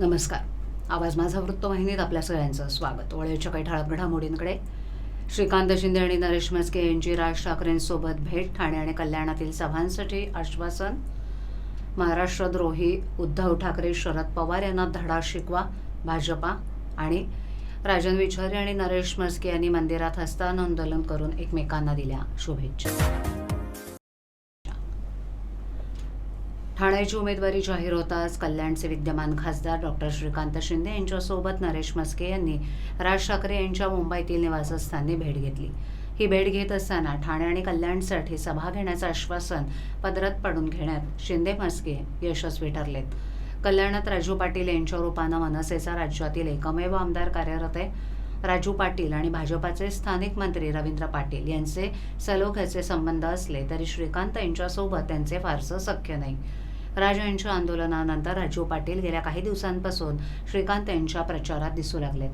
नमस्कार. आवाज माझा वृत्तवाहिनीत आपल्या सगळ्यांचं स्वागत. वळेच्या काही ठळक घडामोडींकडे श्रीकांत शिंदे आणि नरेश मस्के यांची राज ठाकरेंसोबत भेट ठाणे आणि कल्याणातील सभांसाठी आश्वासन. महाराष्ट्रद्रोही उद्धव ठाकरे शरद पवार यांना धडा शिकवा भाजपा आणि राजन विचारे आणि नरेश मस्के यांनी मंदिरात हस्तांदोलन करून एकमेकांना दिल्या शुभेच्छा. ठाण्याची उमेदवारी जाहीर होताच कल्याणचे विद्यमान खासदार डॉक्टर श्रीकांत शिंदे यांच्यासोबत नरेश मस्के यांनी राज ठाकरे यांच्या मुंबईतील निवासस्थानी भेट घेतली. ही भेट घेत असताना ठाणे आणि कल्याणसाठी सभा घेण्याचं आश्वासन पदरात पडून घेण्यात शिंदे मस्के यशस्वी ठरलेत. कल्याणात राजू पाटील यांच्या रूपानं मनसेचा राज्यातील एकमेव आमदार कार्यरत आहे. राजू पाटील आणि भाजपाचे स्थानिक मंत्री रवींद्र पाटील यांचे सलोख्याचे संबंध असले तरी श्रीकांत यांच्यासोबत त्यांचे फारसं सख्य नाही. राज यांच्या आंदोलनानंतर राजू पाटील गेल्या काही दिवसांपासून श्रीकांत यांच्या प्रचारात दिसू लागलेत.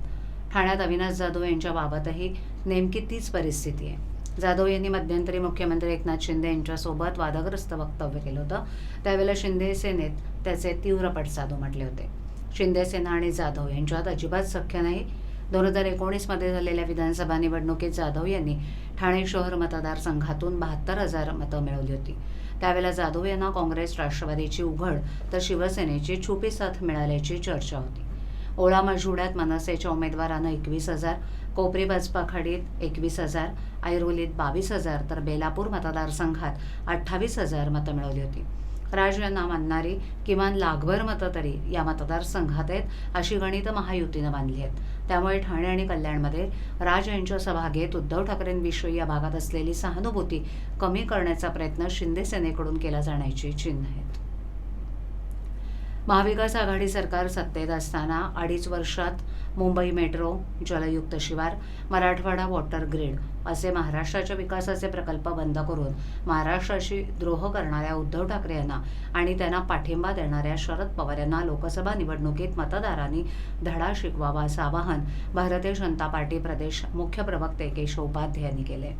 ठाण्यात अविनाश जाधव यांच्याबाबतही नेमकी तीच परिस्थिती आहे. जाधव यांनी मध्यंतरी मुख्यमंत्री एकनाथ शिंदे यांच्यासोबत वादग्रस्त वक्तव्य केलं होतं. त्यावेळेला शिंदे सेनेत त्याचे तीव्र पडसाद उमटले होते. शिंदे सेना आणि जाधव यांच्यात अजिबात सख्य नाही. दोन हजार एकोणीसमध्ये झालेल्या विधानसभा निवडणुकीत जाधव यांनी ठाणे शहर मतदारसंघातून बहात्तर हजार मतं मिळवली होती. त्यावेळेला जाधव यांना काँग्रेस राष्ट्रवादीची उघड तर शिवसेनेची छुपी साथ मिळाल्याची चर्चा होती. ओळा मजुड्यात मनसेच्या उमेदवारानं एकवीस हजार कोपरी बसपाखाडीत एकवीस हजार ऐरोलीत बावीस हजार तर बेलापूर मतदारसंघात अठ्ठावीस हजार मतं मिळवली होती. राज यांना मानणारी किमान लाखभर मतं तरी या मतदारसंघात आहेत अशी गणितं महायुतीनं बांधली आहेत. त्यामुळे ठाणे आणि कल्याणमध्ये राज यांच्या सभा घेत उद्धव ठाकरेंविषयी या भागात असलेली सहानुभूती कमी करण्याचा प्रयत्न शिंदे सेनेकडून केला जाण्याची चिन्ह आहेत. महाविकास आघाडी सरकार सत्तेत असताना अडीच वर्षात मुंबई मेट्रो जलयुक्त शिवार मराठवाडा वॉटर ग्रीड असे महाराष्ट्राच्या विकासाचे प्रकल्प बंद करून महाराष्ट्राशी द्रोह करणाऱ्या उद्धव ठाकरे यांना आणि त्यांना पाठिंबा देणाऱ्या शरद पवार यांना लोकसभा निवडणुकीत मतदारांनी धडा शिकवावा असं आवाहन भारतीय जनता पार्टी प्रदेश मुख्य प्रवक्ते केशव उपाध्याय यांनी केले.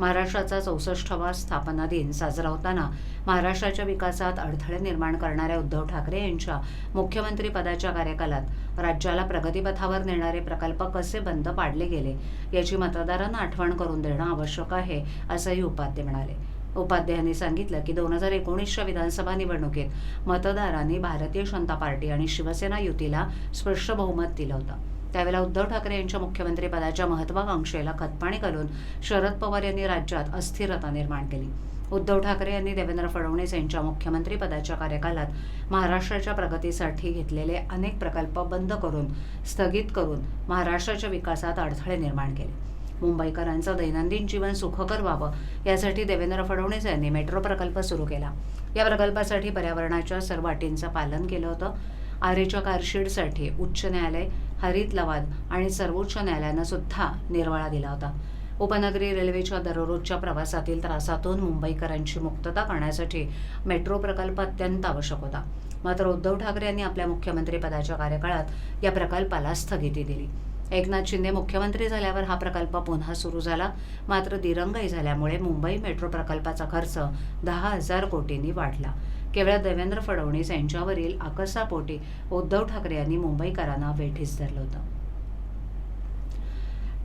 महाराष्ट्राचा चौसष्टवा स्थापना दिन साजरा होताना महाराष्ट्राच्या विकासात अडथळे निर्माण करणाऱ्या उद्धव ठाकरे यांच्या मुख्यमंत्री पदाच्या कार्यकालात राज्याला प्रगतीपथावर नेणारे प्रकल्प कसे बंद पाडले गेले याची मतदारांना आठवण करून देणं आवश्यक आहे असंही उपाध्ये म्हणाले. उपाध्यायांनी सांगितलं की दोन हजार एकोणीसच्या विधानसभा निवडणुकीत मतदारांनी भारतीय जनता पार्टी आणि शिवसेना युतीला स्पष्ट बहुमत दिलं होतं. त्यावेळेला उद्धव ठाकरे यांच्या मुख्यमंत्रीपदाच्या महत्वाकांक्षेला खतपाणी घालून शरद पवार यांनी राज्यात अस्थिरता निर्माण केली. उद्धव ठाकरे यांनी देवेंद्र फडणवीस यांच्या मुख्यमंत्रीपदाच्या कार्यकालात महाराष्ट्राच्या प्रगतीसाठी घेतलेले अनेक प्रकल्प बंद करून स्थगित करून महाराष्ट्राच्या विकासात अडथळे निर्माण केले. मुंबईकरांचं दैनंदिन जीवन सुखकर व्हावं यासाठी देवेंद्र फडणवीस यांनी मेट्रो प्रकल्प सुरू केला. या प्रकल्पासाठी पर्यावरणाच्या सर्व अटींचं पालन केलं होतं. आरेच्या कारशेडसाठी उच्च न्यायालय हरित लवाद आणि सर्वोच्च न्यायालयानं सुद्धा निर्वाळा दिला होता. उपनगरी रेल्वेच्या दररोजच्या प्रवासातील त्रासातून मुंबईकरांची मुक्तता करण्यासाठी मेट्रो प्रकल्प अत्यंत आवश्यक होता. मात्र उद्धव ठाकरे यांनी आपल्या मुख्यमंत्रीपदाच्या कार्यकाळात या प्रकल्पाला स्थगिती दिली. एकनाथ शिंदे मुख्यमंत्री झाल्यावर हा प्रकल्प पुन्हा सुरू झाला. मात्र दिरंगाई झाल्यामुळे मुंबई मेट्रो प्रकल्पाचा खर्च दहा हजार कोटींनी वाढला. केवळ देवेंद्र फडणवीस यांच्यावरील आकसापोटी उद्धव ठाकरे यांनी मुंबईकरांना वेठीस धरलं होतं.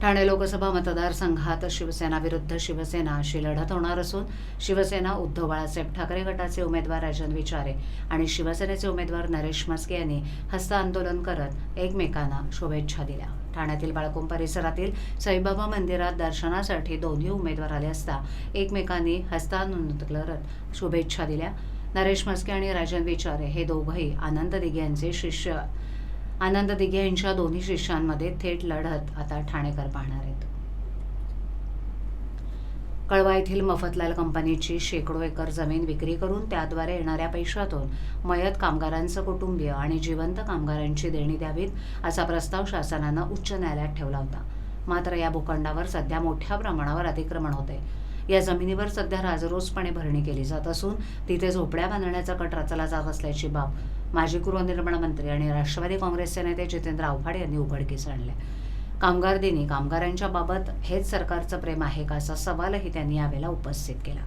ठाणे लोकसभा मतदारसंघात शिवसेना विरुद्ध शिवसेना अशी लढत होणार असून शिवसेना उद्धव बाळासाहेब ठाकरे गटाचे उमेदवार राजन विचारे आणि शिवसेनेचे उमेदवार नरेश म्हस्के यांनी हस्त आंदोलन करत एकमेकांना शुभेच्छा दिल्या. ठाण्यातील बाळकुंभ परिसरातील साईबाबा मंदिरात दर्शनासाठी दोन्ही उमेदवार आले असता एकमेकांनी हस्तांदोलन करत शुभेच्छा दिल्या. नरेश म्हस्के आणि राजन विचारे हे दोघंही आनंद दिघे यांचे शिष्य. आनंद दिघे यांच्या दोन्ही शिष्यांमध्ये थेट लढत आता ठाणेकर पाहणार आहेत. कळवा येथील मफतलाल कंपनीची शेकडो एकर जमीन विक्री करून त्याद्वारे येणाऱ्या पैशातून मयत कामगारांचं कुटुंबीय आणि जिवंत कामगारांची देणी द्यावीत असा प्रस्ताव शासनानं उच्च न्यायालयात ठेवला होता. मात्र या भूखंडावर सध्या मोठ्या प्रमाणावर अतिक्रमण होते या जमिनीवर सध्या राजरोसपणे भरणी केली जात असून तिथे झोपड्या बांधण्याचा कट रचला जात असल्याची बाब माजी गृहनिर्माण मंत्री आणि राष्ट्रवादी काँग्रेसचे नेते जितेंद्र आव्हाड यांनी उघडकीस आणले. कामगार दिनी कामगारांच्या बाबत हेच सरकारचं प्रेम आहे का असा सवालही त्यांनी यावेळेला उपस्थित केला.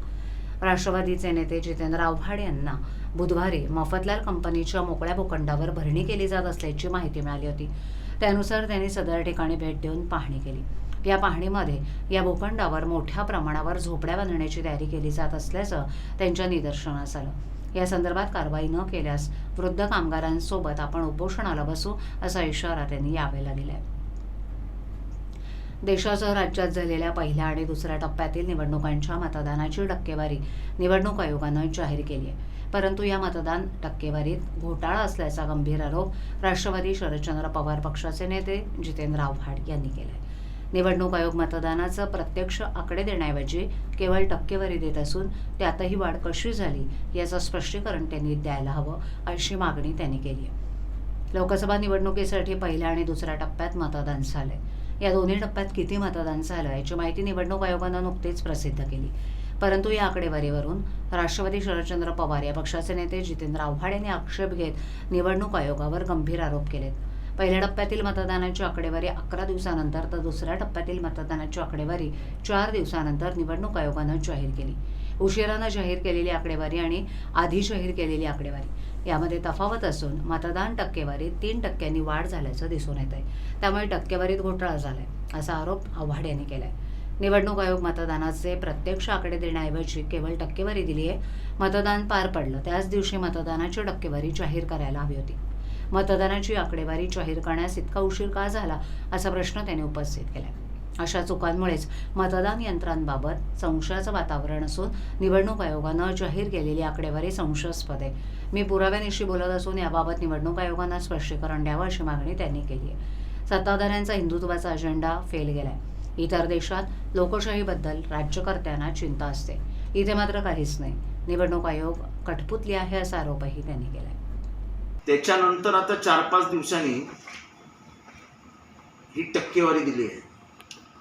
राष्ट्रवादीचे नेते जितेंद्र आव्हाड यांना बुधवारी मफतलाल कंपनीच्या मोकळ्या भूखंडावर भरणी केली जात असल्याची माहिती मिळाली होती. त्यानुसार त्यांनी सदर ठिकाणी भेट देऊन पाहणी केली. या पाहणीमध्ये या भूखंडावर मोठ्या प्रमाणावर झोपड्या बांधण्याची तयारी केली जात असल्याचं त्यांच्या निदर्शनास आलं. या संदर्भात कारवाई न केल्यास वृद्ध कामगारांसोबत आपण उपोषणाला बसू असा इशारा त्यांनी यावेळेला दिलाय. देशासह राज्यात झालेल्या पहिल्या आणि दुसऱ्या टप्प्यातील निवडणुकांच्या मतदानाची टक्केवारी निवडणूक आयोगानं जाहीर केली आहे. परंतु या मतदान टक्केवारीत घोटाळा असल्याचा गंभीर आरोप राष्ट्रवादी शरदचंद्र पवार पक्षाचे नेते जितेंद्र आव्हाड यांनी केला आहे निवडणूक आयोग मतदानाचं प्रत्यक्ष आकडे देण्याऐवजी केवळ टक्केवारी देत असून त्यातही वाढ कशी झाली याचं स्पष्टीकरण त्यांनी द्यायला हवं अशी मागणी त्यांनी केली आहे. लोकसभा निवडणुकीसाठी पहिल्या आणि दुसऱ्या टप्प्यात मतदान झालंय. या दोन्ही टप्प्यात किती मतदान झालं याची माहिती निवडणूक आयोगानं नुकतीच प्रसिद्ध केली. परंतु या आकडेवारीवरून राष्ट्रवादी शरदचंद्र पवार या पक्षाचे नेते जितेंद्र आव्हाड यांनी आक्षेप घेत निवडणूक आयोगावर गंभीर आरोप केलेत. पहिल्या टप्प्यातील मतदानाची आकडेवारी अकरा दिवसानंतर तर दुसऱ्या टप्प्यातील मतदानाची आकडेवारी चार दिवसानंतर निवडणूक आयोगानं जाहीर केली. उशिरानं जाहीर केलेली आकडेवारी आणि आधी जाहीर केलेली आकडेवारी. यामध्ये तफावत असून मतदान टक्केवारीत तीन टक्क्यांनी वाढ झाल्याचं दिसून येत आहे. त्यामुळे टक्केवारीत घोटाळा झालाय असा आरोप आव्हाड यांनी केलाय. निवडणूक आयोग मतदानाचे प्रत्यक्ष आकडे देण्याऐवजी केवळ टक्केवारी दिली आहे मतदान पार पडलं. त्याच दिवशी मतदानाची टक्केवारी जाहीर करायला हवी होती. मतदानाची आकडेवारी जाहीर करण्यास इतका उशीर का झाला असा प्रश्न त्यांनी उपस्थित केला. अशा चुकांमुळेच मतदान यंत्रांबाबत संशयाचं वातावरण असून निवडणूक आयोगानं जाहीर केलेली आकडेवारी संशयास्पद आहे. मी पुराव्यानिशी बोलत असून याबाबत निवडणूक आयोगानं स्पष्टीकरण द्यावं अशी मागणी त्यांनी केली आहे. सत्ताधाऱ्यांचा हिंदुत्वाचा अजेंडा फेल गेलाय. इतर देशात लोकशाहीबद्दल राज्यकर्त्यांना चिंता असते. इथे मात्र काहीच नाही. निवडणूक आयोग कठपुतली आहे असा आरोपही त्यांनी केलाय. त्याच्यानंतर आता चार पाच दिवसांनी ही टक्केवारी दिली आहे.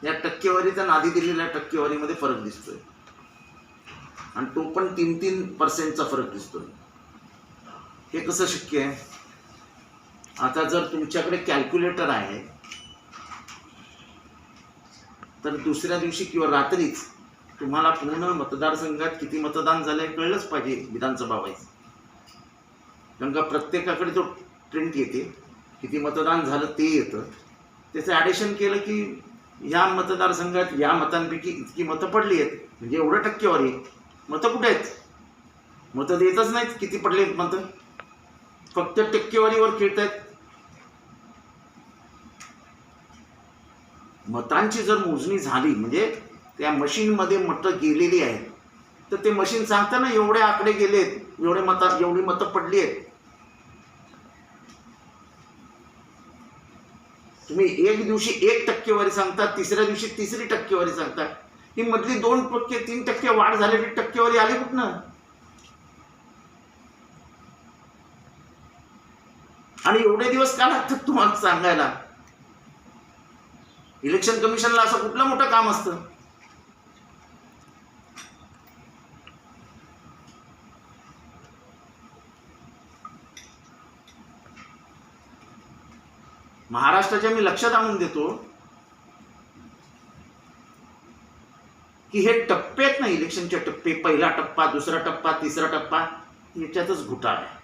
या टक्केवारीचा नादी दिलेल्या टक्केवारीमध्ये फरक दिसतोय. आणि तो पण तीन तीन पर्सेंटचा फरक दिसतोय. हे कसं शक्य आहे? आता जर तुमच्याकडे कॅल्क्युलेटर आहे तर दुसऱ्या दिवशी किंवा रात्रीच तुम्हाला पूर्ण मतदारसंघात किती मतदान झालंय कळलंच पाहिजे विधानसभा व्हायचं कारण का प्रत्येकाकडे जो प्रिंट येते किती मतदान झालं ते येतं. त्याचं ॲडिशन केलं की ह्या मतदारसंघात या मतांपैकी इतकी मतं पडली आहेत. म्हणजे एवढं टक्केवारी मतं कुठे आहेत? मतं देतच नाहीत. किती पडले आहेत मतं? फक्त टक्केवारीवर खेळत आहेत मतांची जर मोजणी झाली म्हणजे त्या मशीनमध्ये मतं गेलेली आहेत तर ते मशीन सांगताना एवढे आकडे गेलेत एवढे मता एवढी मतं पडली आहेत. तुम्ही एक दिवशी एक टक्केवारी सांगता तिसऱ्या दिवशी तिसरी टक्केवारी सांगता ही मधली दोन टक्के तीन टक्के वाढ झालेली टक्केवारी आली कुठनं? आणि एवढे दिवस का लागतात तुम्हाला सांगायला? इलेक्शन कमिशनला असं कुठलं मोठं काम असतं? महाराष्ट्राच्या मी लक्षात आणून देतो की हे टप्पे आहेत ना इलेक्शनचे टप्पे पहिला टप्पा दुसरा टप्पा तिसरा टप्पा याच्यातच घोटाळा आहे.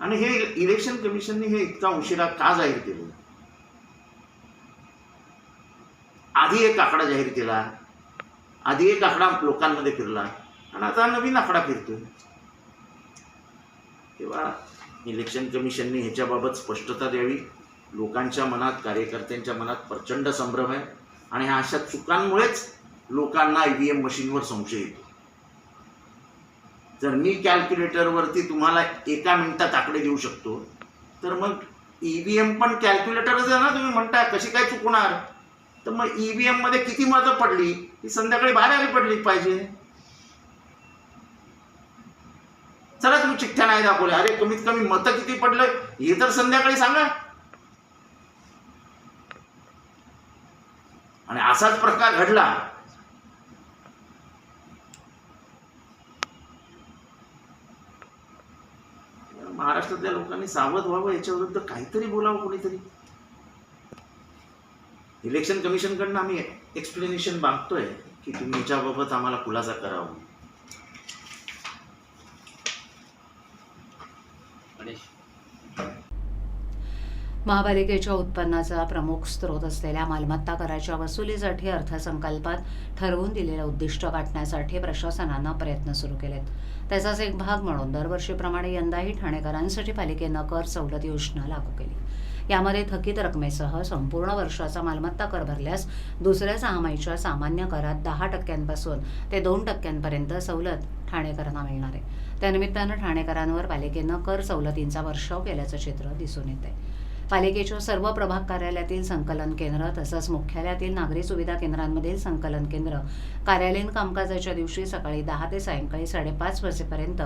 आणि हे इलेक्शन कमिशनने हे इतका उशिरा का जाहीर केलं? आधी एक आकडा जाहीर केला आधी एक आकडा लोकांमध्ये फिरला. आणि आता नवीन आकडा फिरतोय. तेव्हा इलेक्शन कमिशनने ह्याच्याबाबत स्पष्टता द्यावी. लोकांच्या मनात कार्यकर्त्यांच्या मनात प्रचंड संभ्रम आहे. आणि ह्या अशा चुकांमुळेच लोकांना ई व्ही एम मशीनवर संशय येतो. जर मी कॅल्क्युलेटरवरती तुम्हाला एका मिनिटात आकडे देऊ शकतो तर मग ई व्ही एम पण कॅल्क्युलेटरच आहे ना तुम्ही म्हणता कशी काय चुकणार? तर मग ई व्ही एममध्ये किती मतं पडली? ती संध्याकाळी बाहेर आली पडली पाहिजे. चला तुम्ही चिठ्ठ्या नाही दाखवल्या. अरे कमीत कमी मतं किती पडलं हे तर संध्याकाळी सांगा. आणि असाच प्रकार घडला. महाराष्ट्रातल्या लोकांनी सावध व्हावं याच्या विरुद्ध काहीतरी बोलावं कोणीतरी. इलेक्शन कमिशनकडनं आम्ही एक्सप्लेनेशन मागतोय की तुम्ही याच्याबाबत आम्हाला खुलासा करावा. महापालिकेच्या उत्पन्नाचा प्रमुख स्रोत असलेल्या मालमत्ता कराच्या वसुलीसाठी अर्थसंकल्पात ठरवून दिलेलं उद्दिष्ट गाठण्यासाठी प्रशासनानं प्रयत्न सुरू केलेत. त्याचाच एक भाग म्हणून दरवर्षीप्रमाणे यंदाही ठाणेकरांसाठी पालिकेनं कर सवलत योजना लागू केली. यामध्ये थकीत रकमेसह संपूर्ण वर्षाचा मालमत्ता कर भरल्यास दुसऱ्या सहामाहीच्या सामान्य करात दहा टक्क्यांपासून ते दोन टक्क्यांपर्यंत सवलत ठाणेकरांना मिळणार आहे. त्यानिमित्तानं ठाणेकरांवर पालिकेनं कर सवलतींचा वर्षाव केल्याचं चित्र दिसून येत आहे पालिकेच्या सर्व प्रभाग कार्यालयातील संकलन केंद्र तसंच मुख्यालयातील नागरी सुविधा केंद्रांमधील संकलन केंद्र कार्यालयीन कामकाजाच्या दिवशी सकाळी दहा ते सायंकाळी साडेपाच वाजेपर्यंत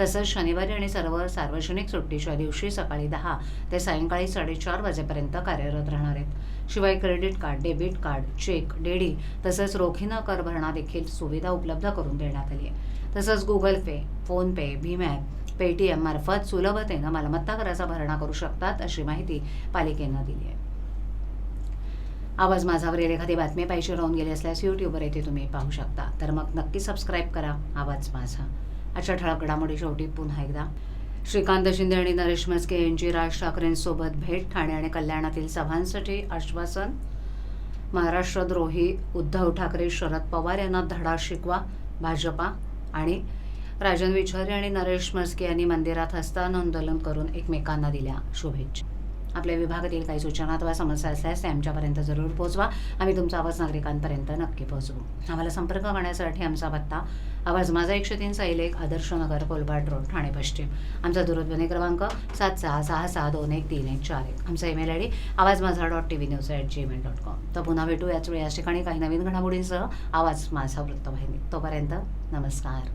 तसंच शनिवारी आणि सर्व सार्वजनिक सुट्टीच्या दिवशी सकाळी दहा ते सायंकाळी साडेचार वाजेपर्यंत कार्यरत राहणार आहेत. शिवाय credit card debit card cheque DD तसंच रोखीनं कर भरणा देखील सुविधा उपलब्ध करून देण्यात आली आहे. तसंच गुगल पे फोनपे भीम ॲप पेटीएम मार्फत सुलभतेनं मालमत्ता कराचा भरणा करू शकतात अशी माहिती पालिकेनं दिली आहे. आवाज माझावरील एखादी बातमी पाहिजे राहून गेली असल्यास यूट्यूबवर येथे तुम्ही पाहू शकता. तर मग नक्की सबस्क्राईब करा. आवाज माझा. अशा ठळक घडामोडी शेवटी पुन्हा एकदा. श्रीकांत शिंदे आणि नरेश म्हस्के यांची राज ठाकरेंसोबत भेट ठाणे आणि कल्याणातील सभांसाठी आश्वासन. महाराष्ट्रद्रोही उद्धव ठाकरे शरद पवार यांना धडा शिकवा भाजपा आणि राजन विचारे आणि नरेश म्हस्के यांनी मंदिरात हस्तानंदोलन करून एकमेकांना दिल्या शुभेच्छा. आपल्या विभागातील काही सूचना अथवा समस्या असल्यास ते आमच्यापर्यंत जरूर पोहोचवा. आम्ही तुमचा आवाज नागरिकांपर्यंत नक्की पोहोचवू. आम्हाला संपर्क करण्यासाठी आमचा पत्ता आवाज माझा एकशे तीन सैल एक आदर्श नगर कोलबाट रोड ठाणे पश्चिम. आमचा दूरध्वनी क्रमांक सात सहा सहा सहा दोन एक तीन एक चार एक. आमचा email I D Awaaz Maza dot T V news at Gmail dot com तर पुन्हा भेटू याच वेळी या ठिकाणी काही नवीन घडामोडींसह. आवाज माझा वृत्तवाहिनी. तोपर्यंत नमस्कार.